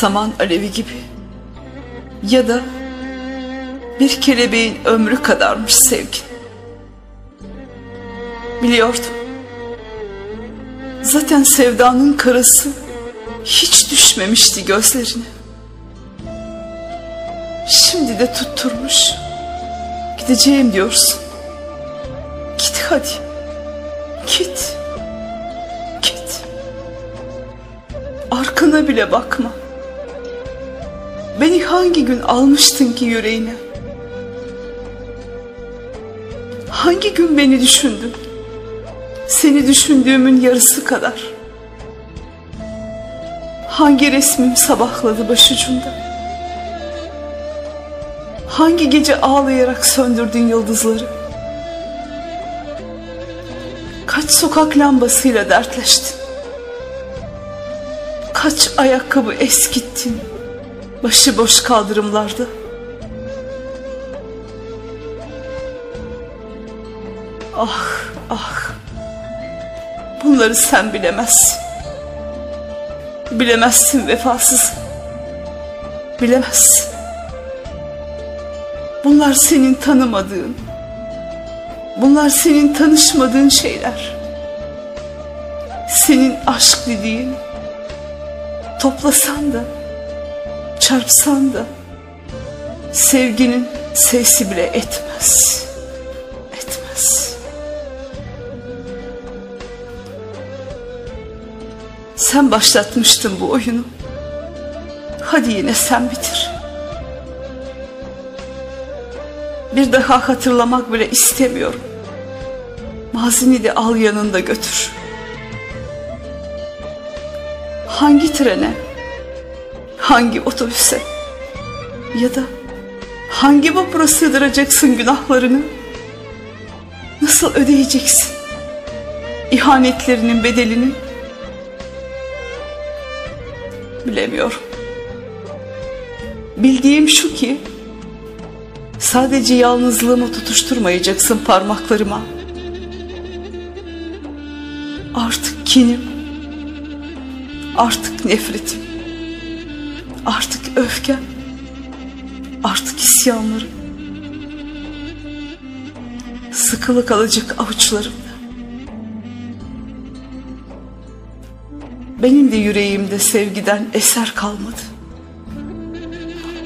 Saman alevi gibi ya da bir kelebeğin ömrü kadarmış sevgin. Biliyordum. Zaten sevdanın karası hiç düşmemişti gözlerine. Şimdi de tutturmuş. Gideceğim diyorsun. Git hadi. Git. Git. Arkana bile bakma. Beni hangi gün almıştın ki yüreğine? Hangi gün beni düşündün? Seni düşündüğümün yarısı kadar. Hangi resmim sabahladı başucumda? Hangi gece ağlayarak söndürdün yıldızları? Kaç sokak lambasıyla dertleştin? Kaç ayakkabı eskittin? Başıboş kaldırımlarda. Ah ah. Bunları sen bilemezsin. Bilemezsin vefasız. Bilemezsin. Bunlar senin tanımadığın. Bunlar senin tanışmadığın şeyler. Senin aşk dediğin. Toplasan da, çarpsan da sevginin sesi bile etmez. Etmez. Sen başlatmıştın bu oyunu. Hadi yine sen bitir. Bir daha hatırlamak bile istemiyorum. Mazini de al yanında götür. Hangi trene, hangi otobüse ya da hangi vapura sığdıracaksın günahlarını? Nasıl ödeyeceksin ihanetlerinin bedelini? Bilemiyorum. Bildiğim şu ki sadece yalnızlığımı tutuşturmayacaksın parmaklarıma. Artık kinim, artık nefretim, artık öfkem, artık isyanlarım. Sıkılı kalacak avuçlarımda. Benim de yüreğimde sevgiden eser kalmadı.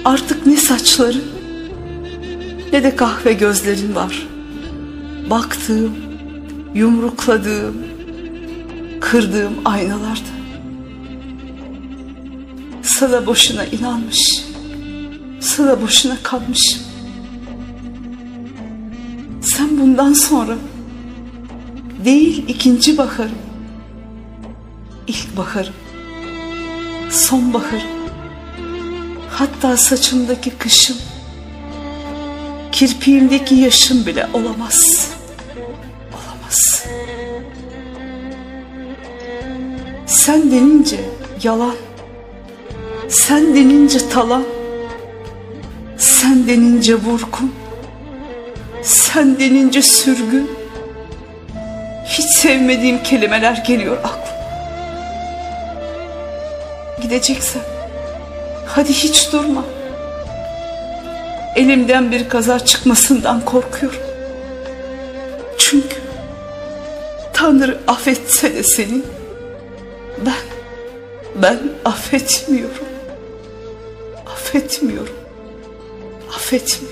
Artık ne saçların ne de kahve gözlerin var. Baktığım, yumrukladığım, kırdığım aynalarda. Sana boşuna inanmış, sana boşuna kalmışım. Sen bundan sonra değil ikinci baharım, ilk baharım, son baharım, hatta saçımdaki kışım, kirpiğimdeki yaşım bile olamaz. Olamaz. Sen denince yalan, sen denince talan, sen denince vurgun, sen denince sürgün. Hiç sevmediğim kelimeler geliyor aklıma. Gideceksen hadi hiç durma. Elimden bir kaza çıkmasından korkuyorum. Çünkü Tanrı affetse de seni ben ben affetmiyorum. Affetmiyorum. Affetmiyorum.